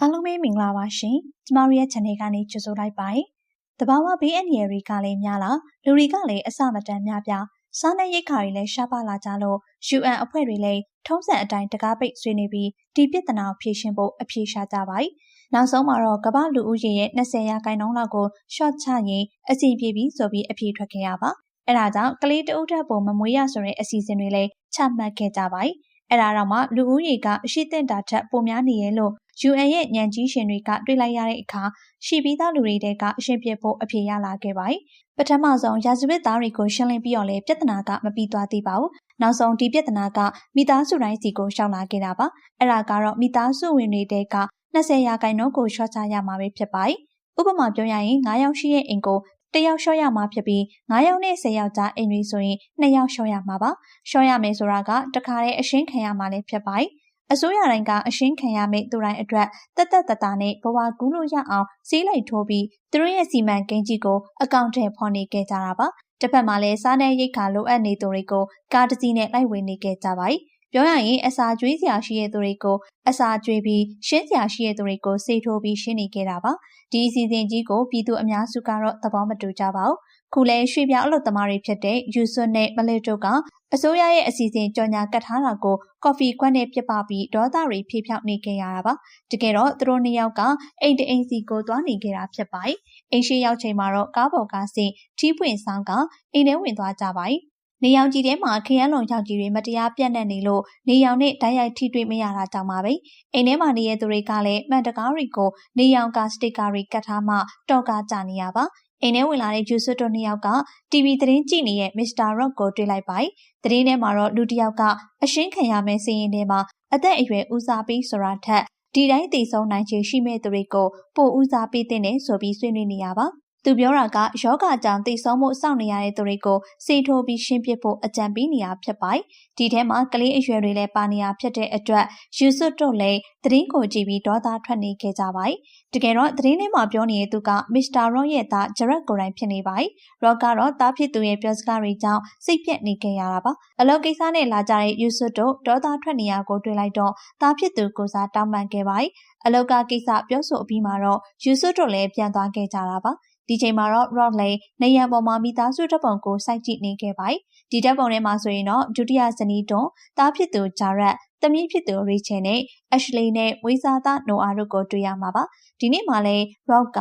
အားလုံးပဲမင်္ဂလာပါရှင်။ကျမတို့ရဲ့ channel ကနေကြိုဆိုလိုက်ပါတယ်။တဘာဝဘေးအန္တရာယ်တွေကလည်းများလာလူတွေကလည်းအစမတန်များပြားစားနပ်ရိက္ခာတွေလည်းရှားပါလာကြလို့ UN အဖွဲ့တွေလည်းထုံးစံအတိုင်းတကားပိတ်ဆွေးနေပြီးဒီပြဿနာကိုဖြေရှင်းဖို့အပြေရှားကြပါတယ်။နောက်ဆုံးမှာတော့ကမ္ဘာလူဦးရေရဲ့20ရာခိုင်နှုန်းလောက်ကို short ချရင်အစီပြေပြီးဆိုပြီးအပြေထွက်ခဲ့ရပါ။အဲဒါကြောင့်ကလေးတအုပ်ထက်ပုံမမွေးရဆိုတဲ့အစီအစဉ်တွေလည်းချမှတ်ခဲ့ကြပါတယ်။အဲ့ဒါတော့မှလူဦးရေကအရှိတဲ့တာထက်ပိုများနေရဲ့လို့ UN ရဲ့ညံကြီးရှင်တွေကတွေ့လိုက်ရတဲ့အခါရှိပြီးသားလူတွေတဲကအရှင်းပြဖို့အဖြေရလာခဲ့ပါတယ်။ပထမဆုံးရာဇဝတ်သားတွေကိုရှင်းလင်းပြီးတော့လေပြဿနာကမပြီးသွားသေးပါဘူး။နောက်ဆုံးဒီပြဿနာကမိသားစုတိုင်းစီကိုရှောင်လာခဲ့တာပါ။အဲ့ဒါကတော့မိသားစုဝင်တွေတဲက20ရာခိုင်နှုန်းကိုရှော့ချရမှာပဲဖြစ်ပါတယ်။ဥပမာပြောရရင်9ယောက်ရှိတဲ့အိမ်ကိုတယောက်လျှော့ရမှာဖြစ်ပြီး9ယောက်နဲ့10ယောက်ကြားအိမ်တွေဆိုရင်2ယောက်လျှော့ရမှာပါလျှော့ရမယ်ဆိုတာကတခါတည်းအရှင်းခံရမှာလည်းဖြစ်ပါတယ် အစိုးရတိုင်းကအရှင်းခံရမယ့်သူတိုင်းအတွက်တက်တက်တတာနဲ့ဘဝကူးလို့ရအောင်စီးလိုက်ထိုးပြီးသူတို့ရဲ့စီမံကိန်းကြီးကိုအကောင့်ထဲဖော်နေခဲ့ကြတာပါတစ်ဖက်မှာလည်းစားတဲ့ရိတ်ခါလိုအပ်နေသူတွေကိုကားတစ်စီးနဲ့လိုက်ဝေနေခဲ့ကြပါတယ်ပြောရရင်အစာကျွေးစရာရှိတဲ့သူတွေကိုအစာကျွေးပြီးရှင်းစရာရှိတဲ့သူတွေကိုစေထိုးပြီးရှင်းနေခဲ့တာပါဒီအစီအစဉ်ကြီးကိုပြည်သူအများစုကတော့သဘောမတူကြပါဘူး ခုလဲရွှေပြောင်းအလုပ်သမားတွေဖြစ်တဲ့ယူဆွတ်နဲ့မလစ်တို့ကအစိုးရရဲ့အစီအစဉ်ကြော်ညာကတ်ထားတာကိုကော်ဖီခွက်နဲ့ပြပပြီးဒေါသတွေဖြေဖြောက်နေခဲ့ရတာပါတကယ်တော့သူတို့နှစ်ယောက်ကအိမ်တအိမ်စီကိုသွားနေခဲ့တာဖြစ်ပါတယ်အိမ်ရှိရောက်ချိန်မှာတော့ကားပေါ်ကားဆင်းထီးပွင့်ဆောင်ကအိမ်ထဲဝင်သွားကြပါတယ်နေရောင်ကြီးထဲမှာခရမ်းလုံရောင်ကြီးတွေမတရားပြန့်နှံ့နေလို့နေရောင်နဲ့ဓာတ်ရိုက်ထိတွေ့မရတာကြောင့်ပါပဲအိမ်ထဲမှာနေတဲ့သူတွေကလည်းမှန်တကားတွေကိုနေရောင်ကစတစ်ကာတွေကတ်ထားမှတော့ကားကြနေရပါ အိမ်ထဲဝင်လာတဲ့ဂျူဆွတ်တို့နှစ်ယောက်က TV သတင်းကြည့်နေတဲ့မစ္စတာရော့ကိုတွေ့လိုက်ပါတယ်။သတင်းထဲမှာတော့လူတစ်ယောက်ကအရှင်းခံရမယ့်စီးရင်ထဲမှာအသက်အရွယ်ဦးစားပေးဆိုတာထက်ဒီတိုင်းသိဆုံးနိုင်ခြေရှိမဲ့သူတွေကိုပိုဦးစားပေးတဲ့ဆိုပြီးဆွေးနွေးနေရပါ။ သူပြောတာကယောဂကြောင့်တိတ်ဆုံးမှုစောင့်နေရတဲ့သူတွေကိုစေထိုးပြီးရှင်းပြဖို့အကြံပေးနေရဖြစ်ပါတယ်။ဒီထဲမှာကလေးအရွယ်တွေလည်းပါနေရဖြစ်တဲ့အတွက်ယူဆွတ်တို့လည်းသတင်းကိုကြည့်ပြီးဒေါသထွက်နေခဲ့ကြပါတယ်။တကယ်တော့သတင်းထဲမှာပြောနေတဲ့သူကမစ္စတာရော့ရဲ့သားဂျရက်ကိုယ်တိုင်ဖြစ်နေပါတယ်။ရော့ကတော့သားဖြစ်သူရဲ့ပြောစကားတွေကြောင့်စိတ်ပြက်နေခဲ့ရတာပါ။အလုပ်ကိစ္စနဲ့လာကြတဲ့ယူဆွတ်တို့ဒေါသထွက်နေရကိုတွေ့လိုက်တော့သားဖြစ်သူကိုစားတောင်းပန်ခဲ့ပါတယ်။အလောက်ကကိစ္စပြောဆိုအပြီးမှာတော့ယူဆွတ်တို့လည်းပြန်သွားခဲ့ကြတာပါ။ ဒီချိန်မှာတော့ Rock လည်းနေရန်ပေါ်မှာမိသားစုတပ်ပုံကိုစိုက်ကြည့်နေခဲ့ပါတယ်။ဒီတပ်ပုံထဲမှာဆိုရင်တော့ဒုတိယဇနီးတွန်းသားဖြစ်သူဂျာရက်သမီးဖြစ်သူရီချယ်နဲ့ Ashley နဲ့ဝေစာသားနိုအာတို့ကိုတွေ့ရမှာပါ။ဒီနေ့မှလည်း Rock က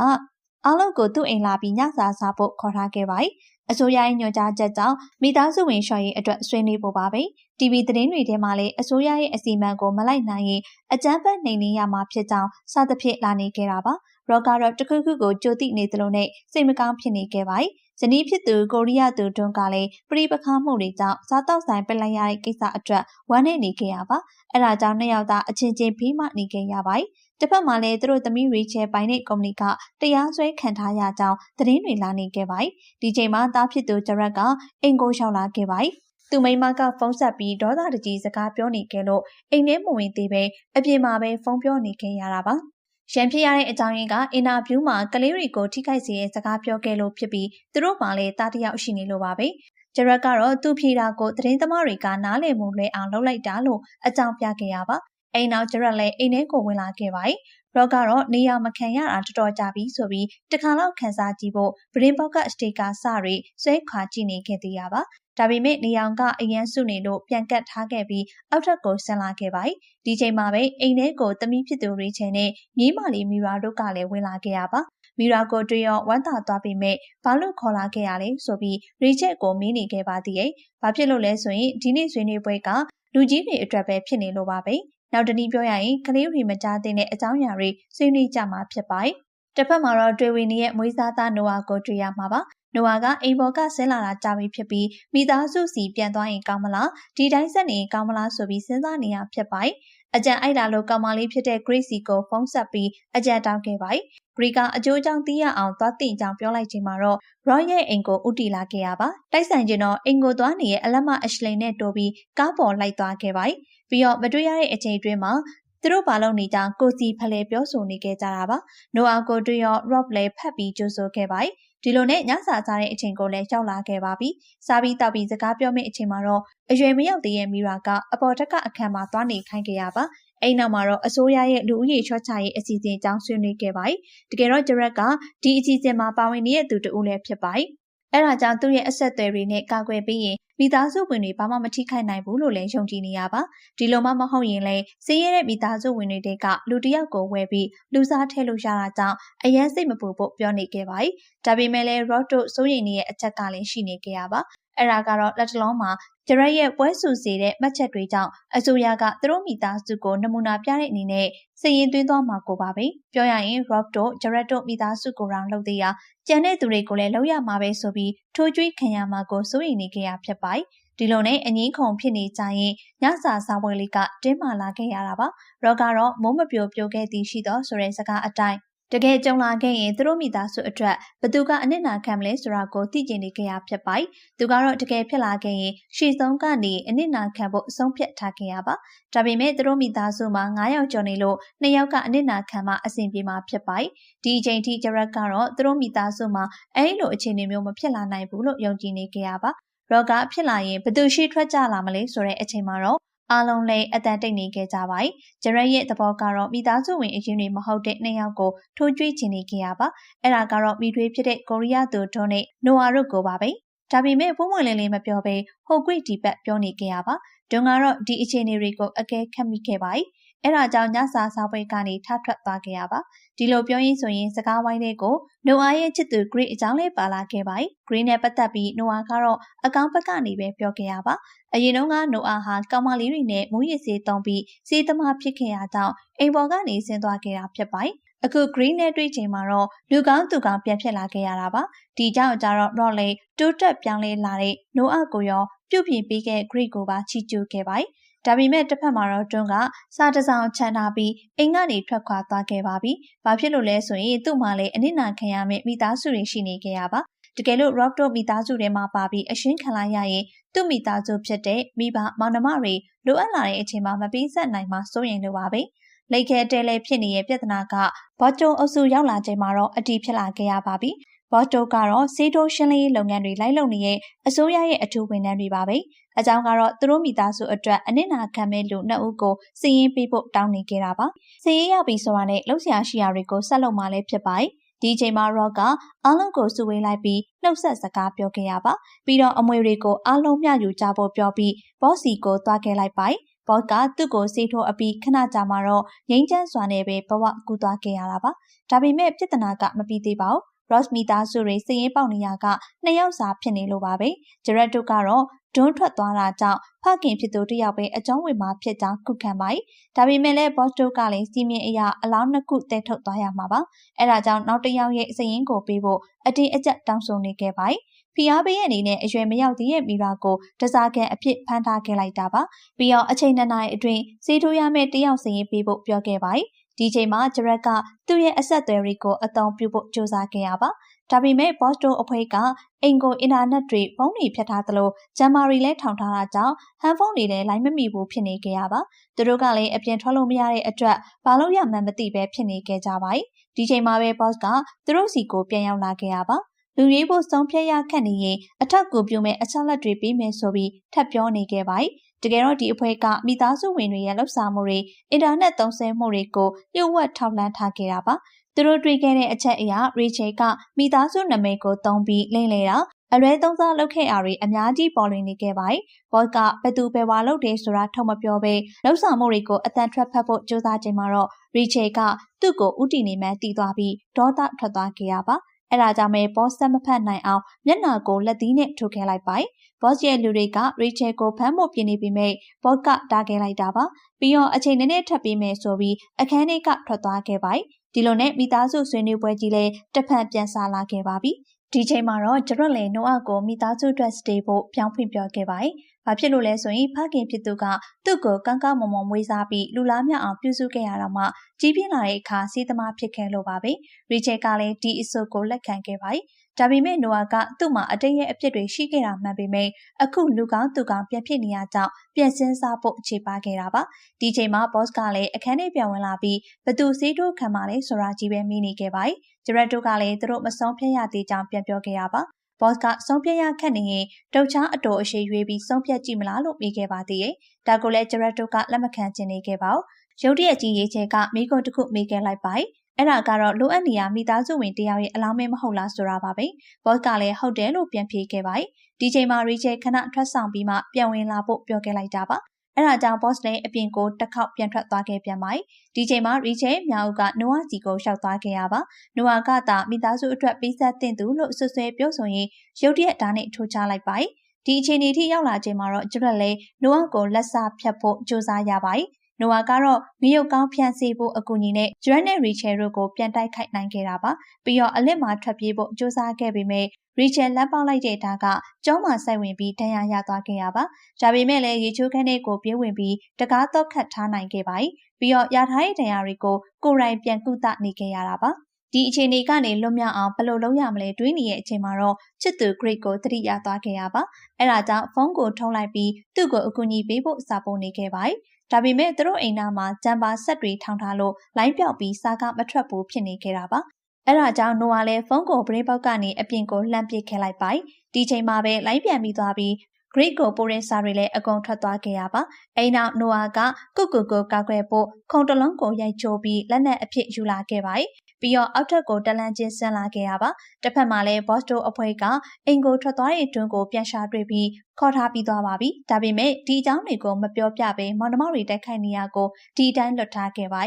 အားလုံးကိုသူ့အိမ်လာပြီးညစာစားဖို့ခေါ်ထားခဲ့ပါတယ်။အစိုးရရဲ့ညွှန်ကြားချက်ကြောင့်မိသားစုဝင်ရှော့ရေးအတွက်ဆွေးနွေးဖို့ပါပဲ။ TV သတင်းတွေထဲမှာလည်းအစိုးရရဲ့အစီအမံကိုမလိုက်နိုင်ရင်အကြမ်းဖက်နှိမ်နင်းရမှာဖြစ်ကြောင်းစသဖြင့်လာနေခဲ့တာပါ။ ရော့ကတော့တခုခုကိုကြိုသိနေသလိုနဲ့စိတ်မကောင်းဖြစ်နေခဲ့ပါတယ်။ဇနီးဖြစ်သူကိုရီးယားသူတွန်းကလည်းပြိပခါမှုတွေကြောင့်စားတောက်ဆိုင်ပစ်လိုက်ရတဲ့ကိစ္စအတွက်ဝမ်းနည်းနေခဲ့ရပါ။အဲဒါကြောင့်နှစ်ယောက်သားအချင်းချင်းဖိမနေခဲ့ရပါတယ်။တစ်ဖက်မှာလည်းသူတို့သမီးရီချဲပိုင်တဲ့ကုမ္ပဏီကတရားစွဲခံထားရကြောင်းသတင်းတွေလာနေခဲ့ပါတယ်။ဒီချိန်မှာသားဖြစ်သူဂျရက်ကအင်ကိုလျှောက်လာခဲ့ပါတယ်။သူမိမကဖုန်းဆက်ပြီးဒေါသတကြီးစကားပြောနေခဲ့လို့အိမ်ထဲမဝင်သေးပဲအပြင်မှာပဲဖုန်းပြောနေခဲ့ရတာပါ။ ရန်ဖြစ်ရတဲ့အကြောင်းရင်းကအင်တာဗျူးမှာကလေးတွေကိုထိခိုက်စေတဲ့စကားပြောခဲ့လို့ဖြစ်ပြီးသူတို့မှလည်းတားတယောက်ရှိနေလို့ပါပဲ။ဂျရက်ကတော့သူ့ဖြေတာကိုသတင်းသမားတွေကနားလည်မှုလွဲအောင်လုပ်လိုက်တာလို့အကြောင်းပြခဲ့ရပါ။အိမ်နောက်ဂျရက်လည်းအိမ်ထဲကိုဝင်လာခဲ့ပါတယ်။ရော့ကတော့နေရာမခံရတာတော်တော်ကြာပြီဆိုပြီးတခါတော့ခန်းစားကြည့်ဖို့ဗရင်ပေါက်ကစတေကာစတွေဆွဲခွာကြည့်နေခဲ့သေးရပါဒါပေမဲ့နေအောင်ကအရန်စုနေလို့ပြန်ကတ်ထားခဲ့ပြီးအောက်ထပ်ကိုဆင်းလာခဲ့ပါတယ်။ဒီချိန်မှာပဲအိမ်ထဲကိုတမိဖြစ်သူရီချယ်နဲ့မြေးမလေးမီရာတို့ကလည်းဝင်လာခဲ့ရပါ။မီရာကိုတွေ့ရောဝမ်းသာသွားပေမဲ့ဘာလို့ခေါ်လာခဲ့ရလဲဆိုပြီးရီချက်ကိုမင်းနေခဲ့ပါသေးရဲ့။ဘာဖြစ်လို့လဲဆိုရင်ဒီနေ့ဆွေးနွေးပွဲကလူကြီးတွေအတွက်ပဲဖြစ်နေလို့ပါပဲ။ နောက်တနည်းပြောရရင်ကလေးတွေမကြားတဲ့အကြောင်းအရာတွေဆွေးနွေးကြမှာဖြစ်ပါတယ်။တစ်ဖက်မှာတော့တွေ့ဝင်နေတဲ့မွေးစားသားနိုဝါကိုတွေ့ရမှာပါနိုဝါကအိမ်ပေါ်ကဆင်းလာတာကြာပြီဖြစ်ပြီးမိသားစုစီပြန်သွားရင်ကောင်းမလားဒီတိုင်းဆက်နေရင်ကောင်းမလားဆိုပြီးစဉ်းစားနေရဖြစ်ပါတယ်အကြံအိုက်လာလို့ကောင်မလေးဖြစ်တဲ့ Gracie ကိုဖုန်းဆက်ပြီးအကြံတောင်းခဲ့ပါတယ်ဂရီကအကျိုးကြောင့်သိရအောင်သွားသိကြောင်းပြောလိုက်ချိန်မှာတော့ Roy ရဲ့အိမ်ကိုဥတီလာခဲ့ရပါတိုက်ဆိုင်ခြင်းတော့အိမ်ကိုသွားနေရဲ့အလက်မအရှလိန်နဲ့တိုးပြီးကားပေါ်လိုက်သွားခဲ့ပါတယ် ပြီးတော့မတွေ့ရတဲ့အချိန်အတွင်းမှာသူတို့ဘာလုပ်နေကြကိုစီဖလဲပြောဆိုနေခဲ့ကြတာပါ။နိုအာကိုတွေ့ရော Rob လည်းဖတ်ပြီးကြိုးဆိုခဲ့ပါတယ်။ဒီလိုနဲ့ညစာစားတဲ့အချိန်ကိုလည်းရောက်လာခဲ့ပါပြီ။စားပြီးတောက်ပြီးစကားပြောမယ့်အချိန်မှာတော့အရွယ်မရောက်သေးတဲ့မီရာကအပေါ်တက်ကအခန်းမှာသွားနေခိုင်းခဲ့ရပါ။အဲ့နောက်မှာတော့အစိုးရရဲ့လူဦးရေချော့ချရေးအစီအစဉ်အကြောင်းဆွေးနွေးခဲ့ပါတယ်။တကယ်တော့ဂျရက်ကဒီအစီအစဉ်မှာပါဝင်နေတဲ့သူတဦးလည်းဖြစ်ပါတယ်။အဲဒါကြောင့်သူ့ရဲ့အဆက်အသွယ်တွေနဲ့ကာကွယ်ပြီးရင် မိသားစုဝင်တွေဘာမှမထိခိုက်နိုင်ဘူးလို့လည်းယုံကြည်နေရပါဒီလိုမှမဟုတ်ရင်လည်းစည်ရတဲ့မိသားစုဝင်တွေကလူတစ်ယောက်ကိုဝယ်ပြီးလူစားထည့်လို့ရတာကြောင့်အရန်စိတ်မပူဖို့ပြောနေခဲ့ပါတယ်ဒါပေမဲ့လည်း Rock တို့စိုးရိမ်နေတဲ့အချက်ကလည်းရှိနေခဲ့ရပါအဲ့ဒါကတော့လက်တလုံးမှာကြရက်ရဲ့ပွဲစုစေတဲ့မှတ်ချက်တွေကြောင့်အစိုးရကသူတို့မိသားစုကိုနမူနာပြတဲ့အနေနဲ့စည်ရင်သွင်းသွားမှာကိုပါပဲပြောရရင် Rock တို့ကြရက်တို့မိသားစုကိုရောလှုပ်သေးရ ကြံတဲ့သူတွေကိုလည်းလှုပ်ရမှာပဲဆိုပြီးထိုးကျွေးခံရမှာကိုစိုးရိမ်နေကြရဖြစ်ပါတယ်ဒီလိုနဲ့အငင်းခုံဖြစ်နေကြရင်ညစာစားပွဲလေးကတင်းမာလာခဲ့ရတာပါရော့ကတော့မိုးမပြိုပြိုခဲ့သည်ရှိသောဆိုတဲ့စကားအတိုင်း တကယ်ကြုံလာခဲ့ရင်သူတို့မိသားစုအတွက်ဘသူကအနစ်နာခံမလဲဆိုတာကိုသိကျင်နေကြရဖြစ်ပိုက်သူကတော့တကယ်ဖြစ်လာခဲ့ရင်ရှေ့ဆုံးကနေအနစ်နာခံဖို့အဆုံးဖြတ်ထားခဲ့ရပါဒါပေမဲ့သူတို့မိသားစုမှာ9ယောက်ကျော်နေလို့2ယောက်ကအနစ်နာခံမှအဆင်ပြေမှာဖြစ်ပိုက်ဒီအချိန်ထိဂျရက်ကတော့သူတို့မိသားစုမှာအဲဒီလိုအခြေအနေမျိုးမဖြစ်လာနိုင်ဘူးလို့ယုံကြည်နေကြရပါရောဂါဖြစ်လာရင်ဘသူရှိထွက်ကြလာမလဲဆိုတဲ့အချိန်မှာတော့ အားလုံးလည်းအတန်တိတ်နေခဲ့ကြပါတယ်။ဂျရက်ရဲ့သဘောကတော့မိသားစုဝင်အရင်တွေမဟုတ်တဲ့နှစ်ယောက်ကိုထိုးကြွေးချင်နေခဲ့ရပါ။အဲ့ဒါကတော့မိထွေးဖြစ်တဲ့ကိုရီးယားသူဒွန်နဲ့နိုအာတို့ကိုပါပဲ။ဒါပေမဲ့ပုံမှန်လင်းလင်းမပြောဘဲဟိုကွေ့ဒီဘက်ပြောနေခဲ့ရပါ။ဒွန်ကတော့ဒီအခြေအနေတွေကိုအကဲခတ်မိခဲ့ပါတယ်။ အဲ့ဒါကြောင့်ညစာစားပွဲကနေထထွက်သွားခဲ့ရပါဒီလိုပြောရင်းဆိုရင်စကားဝိုင်းလေးကိုနိုအာရဲ့ချစ်သူ Great အကြောင်းလေးပါလာခဲ့ပါတယ် Green နဲ့ပတ်သက်ပြီးနိုအာကတော့အကောင့်ဘက်ကနေပဲပြောခဲ့ရပါအရင်တုန်းကနိုအာဟာကောင်မလေးတွေနဲ့မူရစ်စေးတုံးပြီးစေးသမားဖြစ်ခဲ့ရကြောင်းအိမ်ပေါ်ကနေဆင်းသွားခဲ့တာဖြစ်ပါတယ်အခု green နဲ့တွေ့ချိန်မှာတော့လူကောင်းသူကောင်းပြန်ဖြစ်လာခဲ့ရတာပါဒီကြောင့်ကြတော့ Rolley တိုးတက်ပြောင်းလဲလာတဲ့ Noah ကိုရောပြုတ်ပြင်ပေးခဲ့ Great ကိုပါချီးကျူးခဲ့ပါတယ် ဒါပေမဲ့တစ်ဖက်မှာတော့တွန်းကစာတစောင်ချန်ထားပြီးအိမ်ကနေထွက်ခွာသွားခဲ့ပါပြီ။ဘာဖြစ်လို့လဲဆိုရင်သူ့မှာလည်းအနစ်နာခံရမယ့်မိသားစုတွေရှိနေကြရပါ။တကယ်လို့ Rock တို့မိသားစုထဲမှာပါပြီးအရှင်းခံလိုက်ရရင်သူ့မိသားစုဖြစ်တဲ့မိဘမောင်နှမတွေလိုအပ်လာတဲ့အချိန်မှာမပြီးဆက်နိုင်မှစိုးရင်လိုပါပဲ။လိတ်ခဲတဲလဲဖြစ်နေတဲ့ပြဿနာကဘော့ကျုံအုပ်စုရောက်လာချိန်မှာတော့အတီးဖြစ်လာခဲ့ရပါပြီ။ဘော့တိုကတော့စေတိုးရှင်းလင်းရေးလုပ်ငန်းတွေလိုက်လုပ်နေတဲ့အစိုးရရဲ့အထူးဝန်ထမ်းတွေပါပဲ။ အကြောင်းကတော့သူတို့မိသားစုအတွက်အနစ်နာခံမဲ့လူနှစ်ဦးကိုစီရင်ပေးဖို့တောင်းနေကြတာပါ။စီရင်ရပြီဆိုတာနဲ့လှုပ်ရှားရှိရာတွေကိုဆက်လုပ်မှလည်းဖြစ်ပါတယ်။ဒီချိန်မှာ Rock ကအားလုံးကိုစုဝေးလိုက်ပြီးနှုတ်ဆက်စကားပြောခဲ့ရပါပြီးတော့အမွေတွေကိုအားလုံးမျှယူကြဖို့ပြောပြီးဘော့စီကိုသွားခဲ့လိုက်ပါဘော့ကသူ့ကိုစေးထိုးအပြီးခဏကြာမှတော့ငိမ့်ချမ်းစွာနဲ့ပဲဘဝကူသွားခဲ့ရတာပါဒါပေမဲ့ပြဿနာကမပြီးသေးပါဘူး Ross မိသားစုတွေစည်ရင်ပေါက်နေရကနှစ်ယောက်စာဖြစ်နေလို့ပါပဲ။ဂျရက်တို့ကတော့ ဒွန်းထွက်သွားတာကြောင့်ဖခင်ဖြစ်သူတယောက်ပဲအကြောင်းဝင်မှာဖြစ်ကြောင်းခုခံပါတယ်။ဒါပေမဲ့လည်း Boss တို့ကလည်းစီမင်းအရာအလောင်းနှစ်ခုတဲထုတ်သွားရမှာပါ။အဲဒါကြောင့်နောက်တစ်ယောက်ရဲ့စည်ရင်ကိုပေးဖို့အတင်းအကျပ်တောင်းဆိုနေခဲ့ပါတယ်။ဖီအားပေးရဲ့အနေနဲ့အရွယ်မရောက်သေးတဲ့မိရာကိုတစားကန်အဖြစ်ဖမ်းထားခဲ့လိုက်တာပါ။ပြီးတော့အချိန်နှစ်နာရီအတွင်းစီထိုးရမယ့်တယောက်စည်ရင်ပေးဖို့ပြောခဲ့ပါတယ်။ဒီချိန်မှာဂျရက်ကသူ့ရဲ့အဆက်အသွယ်တွေကိုအသုံးပြုဖို့ကြိုးစားခဲ့ရပါ ဒါပေမဲ့ Boston အဖွဲ့ကအင်ကိုအင်တာနက်တွေဖုန်းတွေဖြတ်ထားသလိုဂျမ်မာရီလည်းထောင်ထားတာကြောင့်ဟန်ဖုန်းတွေလည်းလိုင်းမမိဘူးဖြစ်နေကြရပါသူတို့ကလည်းအပြင်ထွက်လို့မရတဲ့အတွက်ဘာလို့ရမှန်းမသိပဲဖြစ်နေကြကြပါဒီချိန်မှာပဲ boss ကသူတို့စီကိုပြန်ရောက်လာခဲ့ရပါလူရေးဖို့ဆုံးဖြတ်ရခက်နေရင်အထက်ကိုပြုမဲ့အချက်လက်တွေပေးမယ်ဆိုပြီးထပ်ပြောနေခဲ့ပါတကယ်တော့ဒီအဖွဲ့ကမိသားစုဝင်တွေရဲ့လှုပ်ရှားမှုတွေအင်တာနက်သုံးစွဲမှုတွေကိုလျှို့ဝှက်ထောက်လှမ်းထားခဲ့တာပါ သူတို့တွေ့ခဲ့တဲ့အချက်အရရီချယ်ကမိသားစုနာမည်ကိုသုံးပြီးလိမ့်လေတာအရဲသုံးစားလုပ်ခဲ့အားတွေအများကြီးပေါ်လွင်နေခဲ့ပါတယ်။ဘော့ကဘသူပဲဝါလုပ်တယ်ဆိုတာထုတ်မပြောဘဲလှုပ်ဆောင်မှုတွေကိုအတန်ထွက်ဖက်ဖို့ကြိုးစားချိန်မှာတော့ရီချယ်ကသူ့ကိုဥတီနေမှန်းတည်သွားပြီးဒေါသထွက်သွားခဲ့ရပါ။အဲဒါကြောင့်ပဲဘော့ဆက်မဖတ်နိုင်အောင်မျက်နှာကိုလက်သီးနဲ့ထိုးခဲလိုက်ပိုင်ဘော့ရဲ့လူတွေကရီချယ်ကိုဖမ်းဖို့ပြင်နေပြီမဲ့ဘော့ကတားခဲ့လိုက်တာပါပြီးတော့အချိန်နည်းနည်းထပ်ပြီးမယ်ဆိုပြီးအခန်းထဲကထွက်သွားခဲ့ပိုင် ဒီလိုနဲ့မိသားစုဆွေးနွေးပွဲကြီးလည်းတစ်ဖက်ပြန်စားလာခဲ့ပါပြီဒီချိန်မှာတော့ကျရက်လေနိုအကိုမိသားစုအတွက်စတေးဖို့ပြောင်းဖွင့်ပြောခဲ့ပါတယ်။ဘာဖြစ်လို့လဲဆိုရင်ဖခင်ဖြစ်သူကသူ့ကိုကန်းကောင်းမွန်မွန်မွေးစားပြီးလူလားမြအောင်ပြုစုခဲ့ရတော့မှကြီးပြင်းလာတဲ့အခါစီးသမားဖြစ်ခဲ့လို့ပါပဲ။ရီချယ်ကလည်းဒီအဆိုကိုလက်ခံခဲ့ပါတယ်။ ဒါပေမဲ့နိုအာကသူ့မှာအတိတ်ရဲ့အဖြစ်တွေရှိခဲ့တာမှန်ပေမဲ့အခုလူကောင်းသူကောင်းပြန်ဖြစ်နေရကြောင်းပြန်စင်းစားဖို့အခြေပါခဲ့တာပါဒီချိန်မှာ boss ကလည်းအခန်းထဲပြန်ဝင်လာပြီးဘသူစေးတို့ခံပါလဲဆိုတာကြီးပဲမိနေခဲ့ပါတယ်ဂျရက်တို့ကလည်းသူတို့မဆုံးဖြတ်ရသေးကြောင်းပြန်ပြောခဲ့ရပါဘော့ကဆုံးဖြတ်ရခက်နေရင်တုတ်ချားအတော်အရှိရွေးပြီးဆုံးဖြတ်ကြည့်မလားလို့မိခဲ့ပါသေးတယ်။ဒါကိုလည်းဂျရက်တို့ကလက်မခံချင်နေခဲ့ပါဘူးရုတ်တရက်ကြီးရေးချဲကမိကုံတစ်ခုမိခဲ့လိုက်ပါ အဲ့ဒါကတော့လိုအပ်နေရမိသားစုဝင်တယောက်ရဲ့အလောင်းမင်းမဟုတ်လားဆိုတာပါပဲ။ဘော့ကလည်းဟုတ်တယ်လို့ပြန်ဖြေခဲ့ပါ။ဒီချိန်မှာရီချယ်ခဏထွက်ဆောင်ပြီးမှပြန်ဝင်လာဖို့ပြောခဲ့လိုက်တာပါ။အဲ့ဒါကြောင့် boss လည်းအပြင်ကိုတစ်ခေါက်ပြန်ထွက်သွားခဲ့ပြန်ပါ။ဒီချိန်မှာ Rachel မြောက်ကနိုဝါစီကိုရှောက်သွားခဲ့ရပါ။နိုဝါကသာမိသားစုအတွက်ပေးဆက်တင်သူလို့ဆွဆွဲပြောဆိုရင်ရုတ်တရက်ဓာတ်နဲ့ထိုးချလိုက်ပါ။ဒီအခြေအနေထိရောက်လာချိန်မှာတော့ကျွတ်လည်းနိုဝါကိုလက်စာဖြတ်ဖို့ကြိုးစားရပါ။နို ဝါကတော့ ငရုတ်ကောင်းဖြန့်စေဖို့ အကူအညီနဲ့ဂျွမ်နဲ့ရီချယ်တို့ကို ပြန်တိုက်ခိုက်နိုင်ခဲ့တာပါ ပြီးတော့ အလစ်မှာထွက်ပြေးဖို့ ကြိုးစားခဲ့ပေမဲ့ရီချယ်လက်ပေါက်လိုက်တဲ့ဓာတ်ကကျောင်းမှာစိုက်ဝင်ပြီး ဒဏ်ရာရသွားခဲ့ရပါ ဒါပေမဲ့လည်း ရေချိုးခန်းထဲကို ပြေးဝင်ပြီးတကားတော့ခတ်ထားနိုင်ခဲ့ပါပြီးတော့ ရထားတဲ့ဒဏ်ရာတွေကို ကိုယ်တိုင်ပြန်ကုသနေခဲ့ရတာပါ ဒီအခြေအနေကနေ လွတ်မြောက်အောင် ဘယ်လိုလုပ်ရမလဲ တွေးနေတဲ့အချိန်မှာတော့ ချစ်သူ Great ကို သတိရသွားခဲ့ရပါ အဲ့ဒါကြောင့် ဖုန်းကို ထုံးလိုက်ပြီး သူ့ကို အကူအညီပေးဖို့ စာပို့နေခဲ့ပါတယ် ဒါပေမဲ့သူတို့အိမ်သားမှာဂျမ်ပါဆက်တွေထောင်ထားလို့လိုင်းပြောက်ပြီးစားကမထွက်ဘူးဖြစ်နေခဲ့တာပါအဲ့ဒါကြောင့်နိုဝါလည်းဖုန်းကိုပရိပေါက်ကနေအပြင်ကိုလှမ်းပစ်ခဲ့လိုက်ပါဒီချိန်မှာပဲလိုင်းပြန်ပြီးသွားပြီး Great ကိုပိုရင်စာတွေလည်းအကုန်ထွက်သွားခဲ့ရပါအိမ်နောက်နိုဝါကကုတ်ကုတ်ကိုကောက်ွယ်ဖို့ခုံတလုံးကိုရိုက်ချိုးပြီးလက်နက်အဖြစ်ယူလာခဲ့ပါ ပြီးတော့အောက်ထပ်ကိုတလန့်ချင်းဆင်းလာခဲ့ရပါတစ်ဖက်မှာလည်း Boston အဖွဲ့ကအင်ကိုထွက်သွားတဲ့တွန်းကိုပြန်ရှာတွေ့ပြီးခေါ်ထားပြီးသွားပါပြီဒါပေမဲ့ဒီအကြောင်းတွေကိုမပြောပြဘဲမောင်နှမတွေတိုက်ခိုက်နေရကိုဒီအတိုင်းလွတ်ထားခဲ့ပါ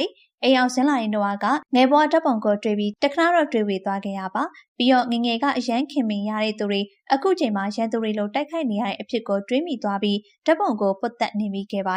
အိမ်အောင်ဆင်းလာရင်တော့ကငယ်ဘွားတပ်ပုံကိုတွေ့ပြီးတခဏတော့တွေ့ဝေသွားခဲ့ရပါပြီးတော့ငငယ်ကအရန်ခင်မင်ရတဲ့သူတွေအခုချိန်မှာရန်သူတွေလိုတိုက်ခိုက်နေရတဲ့အဖြစ်ကိုတွေးမိသွားပြီးတပ်ပုံကိုပုတ်တက်နေမိခဲ့ပါ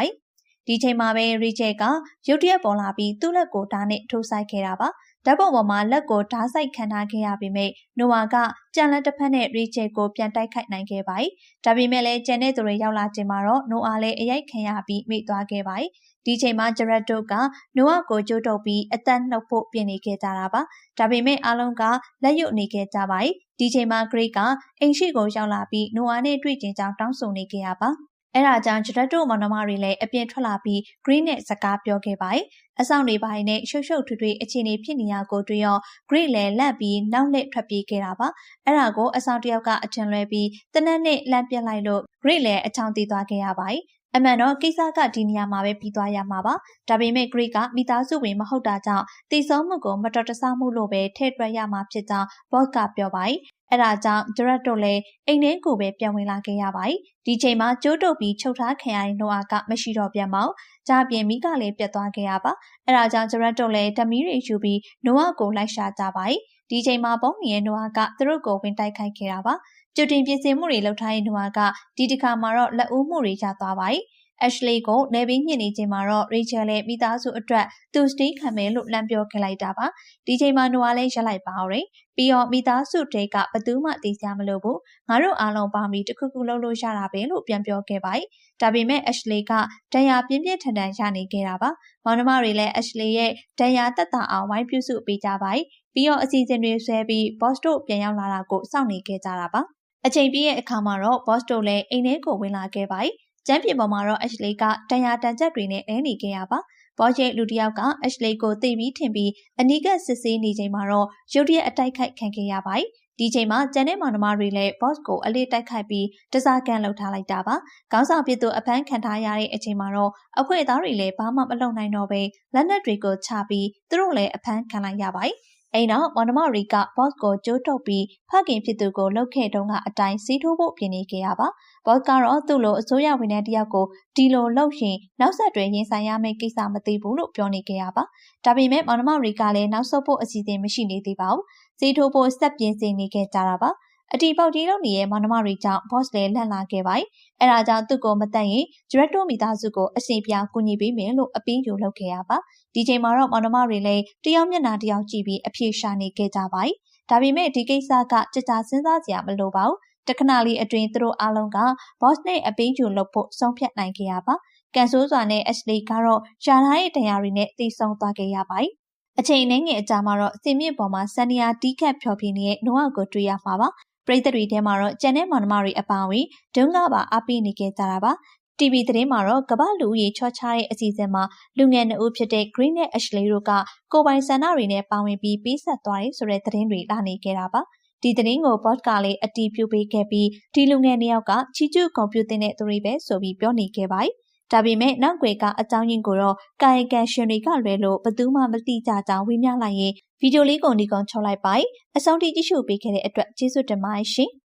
ဒီချိန်မှာပဲရီချယ်ကရုတ်တရက်ပေါ်လာပြီးသူ့လက်ကိုဓာတ်နဲ့ထိုးဆိုင်ခဲ့တာပါ ဓာတ်ပုံပေါ်မှာလက်ကိုဓားဆိုင်ခံထားခဲ့ရပေမဲ့နိုဝါကကြံလက်တစ်ဖက်နဲ့ရီချယ်ကိုပြန်တိုက်ခိုက်နိုင်ခဲ့ပါတယ်။ဒါပေမဲ့လည်းကျန်တဲ့သူတွေရောက်လာချိန်မှာတော့နိုအာလည်းအရိုက်ခံရပြီးမိသွားခဲ့ပါတယ်။ဒီချိန်မှာဂျရက်တို့ကနိုအာကိုကြိုးတုပ်ပြီးအသက်နှုတ်ဖို့ပြင်နေခဲ့ကြတာပါ။ဒါပေမဲ့အားလုံးကလက်ရုပ်နေခဲ့ကြပါတယ်။ဒီချိန်မှာဂရိတ်ကအိမ်ရှိကိုရောက်လာပြီးနိုအာနဲ့တွေ့ကျင်ကြောင်းတောင်းဆိုနေခဲ့ရပါ။ အဲ့ဒါကြောင့်ဂျရက်တို့မောင်နှမတွေလည်းအပြင်ထွက်လာပြီး Green နဲ့စကားပြောခဲ့ပါတယ်။အဆောင်တွေပိုင်းနဲ့ရှုပ်ရှုပ်ထွေးထွေးအခြေအနေဖြစ်နေရကိုတွေ့ရော Green လည်းလက်ပြီးနောက်လက်ထွက်ပြေးခဲ့တာပါ။အဲ့ဒါကိုအဆောင်တယောက်ကအထင်လွဲပြီးတနက်နဲ့လန့်ပြစ်လိုက်လို့ Green လည်းအချောင်တည်သွားခဲ့ရပါတယ်။ အမှန်တော့ကိစ္စကဒီနေရာမှာပဲပြီးသွားရမှာပါ။ဒါပေမဲ့ Greek ကမိသားစုဝင်မဟုတ်တာကြောင့်တည်ဆုံးမှုကိုမတော်တဆမှုလို့ပဲထည့်တွက်ရမှာဖြစ်ကြောင်း Boss ကပြောပါတယ်အဲ့ဒါကြောင့် Direct တို့လည်းအိမ်ထဲကိုပဲပြန်ဝင်လာခဲ့ရပါတယ်။ဒီချိန်မှာကျိုးတုပ်ပြီးချုပ်ထားခံရတဲ့နိုအာကမရှိတော့ပြန်ပါဘူး။ကြပြင်မိကလည်းပြတ်သွားခဲ့ရပါ။အဲ့ဒါကြောင့် Direct တို့လည်းဓမီတွေယူပြီးနိုအာကိုလိုက်ရှာကြပါတယ်။ဒီချိန်မှာပုံမြင်နိုအာကသူတို့ကိုဝင်တိုက်ခိုက်ခဲ့တာပါ။ ကြိုတင်ပြင်ဆင်မှုတွေလုပ်ထားတဲ့နိုအာကဒီတစ်ခါမှာတော့လက်ဦးမှုတွေရသွားပါတယ်။ Ashley ကိုနေပြီးညှစ်နေချိန်မှာတော့ Rachel လည်းမိသားစုအတွက်သူစတေးခံမယ်လို့လမ်းပြောခဲ့လိုက်တာပါဒီချိန်မှာ Noah လည်းရက်လိုက်ပါအောင်တယ်ပြီးတော့မိသားစုတေကဘသူမှသိစရာမလိုဘူးငါတို့အားလုံးပေါင်းပြီးတခုခုလုပ်လို့ရတာပဲလို့ပြန်ပြောခဲ့ပါတယ်ဒါပေမဲ့ Ashley ကဒဏ်ရာပြင်းပြင်းထန်ထန်ရနေခဲ့တာပါမောင်နှမတွေလည်း Ashley ရဲ့ဒဏ်ရာတက်တာအောင်ဝိုင်းပြုစုပေးကြပါတယ်ပြီးတော့အစီအစဉ်တွေဆွဲပြီး Boss တို့ပြန်ရောက်လာတာကိုစောင့်နေခဲ့ကြတာပါ အချိန်ပြည့်ရဲ့အခါမှာတော့ boss တို့လည်းအိမ်ထဲကိုဝင်လာခဲ့ပါတယ်ကျမ်းပြင်ပေါ်မှာတော့ Ashley ကတန်ရာတန်ချက်တွေနဲ့လဲနေခဲ့ရပါဘော့ရဲ့လူတစ်ယောက်က Ashley ကိုသိပြီးထင်ပြီးအနီးကပ်စစ်ဆေးနေချိန်မှာတော့ရုတ်တရက်အတိုက်ခိုက်ခံခဲ့ရပါတယ်ဒီချိန်မှာကျန်တဲ့မောင်နှမတွေလည်း boss ကိုအလေးတိုက်ခိုက်ပြီးတစားကန်လှုပ်ထားလိုက်တာပါ။ခေါင်းဆောင်ဖြစ်သူအဖမ်းခံထားရတဲ့အချိန်မှာတော့အဖွဲ့သားတွေလည်းဘာမှမလုပ်နိုင်တော့ဘဲလက်နက်တွေကိုချပြီးသူတို့လည်းအဖမ်းခံလိုက်ရပါတယ်။ အိမ်နောက်မောင်နှမရီက boss ကိုကြိုးတုပ်ပြီးဖခင်ဖြစ်သူကိုလှုပ်ခဲ့တုန်းကအတိုင်းစီးထိုးဖို့ပြင်နေခဲ့ရပါ boss ကတော့သူ့လိုအစိုးရဝန်ထမ်းတယောက်ကိုဒီလိုလှုပ်ရင်နောက်ဆက်တွဲရင်ဆိုင်ရမယ့်ကိစ္စမသိဘူးလို့ပြောနေခဲ့ရပါဒါပေမဲ့မောင်နှမရီကလည်းနောက်ဆုတ်ဖို့အစီအစဉ်မရှိနေသေးပါဘူးစီးထိုးဖို့စက်ပြင်ဆင်နေခဲ့ကြတာပါ အတီပေါက်တီးလုံးနေရဲ့မောင်နှမတွေကြောင့် boss လည်းလန့်လာခဲ့ပါတယ်။အဲဒါကြောင့်သူ့ကိုမတတ်ရင် director မိသားစုကိုအစီအပြကူညီပေးမယ်လို့အပင်းယူလုပ်ခဲ့ရပါ။ဒီချိန်မှာတော့မောင်နှမတွေလည်းတယောက်မျက်နှာတယောက်ကြည့်ပြီးအပြေရှာနေခဲ့ကြပါတယ်။ဒါပေမဲ့ဒီကိစ္စကကြကြစဉ်းစားစရာမလိုပါဘူး။တခဏလေးအတွင်းသူတို့အားလုံးက boss နဲ့အပင်းယူလုပ်ဖို့ဆုံးဖြတ်နိုင်ခဲ့ရပါ။ကန်ဆိုးစွာနဲ့ Ashley ကတော့ရှာထားတဲ့တရားတွေနဲ့သိဆုံးသွားခဲ့ရပါတယ်။အချိန်နဲ့ငယ်အကြာမှာတော့စင်မြင့်ပေါ်မှာစန်နီယာတီးခတ်ဖျော်ဖြေနေတဲ့နိုအကိုတွေ့ရမှာပါ ပရိသတ်တွေထဲမှာတော့ကျန်တဲ့မောင်နှမတွေအပါအဝင်ဒုံကပါအားပေးနေကြတာပါ TV သတင်းမှာတော့ကမ္ဘာလူဦးရေချောချတဲ့အစီအစဉ်မှာလူငယ်နှစ်ဦးဖြစ်တဲ့ Green နဲ့ Ashley တို့ကကိုပိုင်ဆန္ဒတွေနဲ့ပါဝင်ပြီးပေးဆက်သွားတယ်ဆိုတဲ့သတင်းတွေလာနေခဲ့တာပါဒီသတင်းကို bot ကလည်းအတီးပြုပေးခဲ့ပြီးဒီလူငယ်နှစ်ယောက်ကချီကျူးကွန်ပျူတာနဲ့သူတွေပဲဆိုပြီးပြောနေခဲ့ပါတယ် ဒါပေမဲ့နောက်ွယ်ကအကြောင်းရင်းကိုတော့ကာယကံရှင်တွေကလွယ်လို့ဘသူမှမသိကြကြောင်းဝေမျှလိုက်ရင်ဗီဒီယိုလေးကိုဒီကွန်ချုပ်လိုက်ပါအဆုံးထိကြည့်ရှုပေးခဲ့တဲ့အတွက်ကျေးဇူးတင်ပါတယ်ရှင်။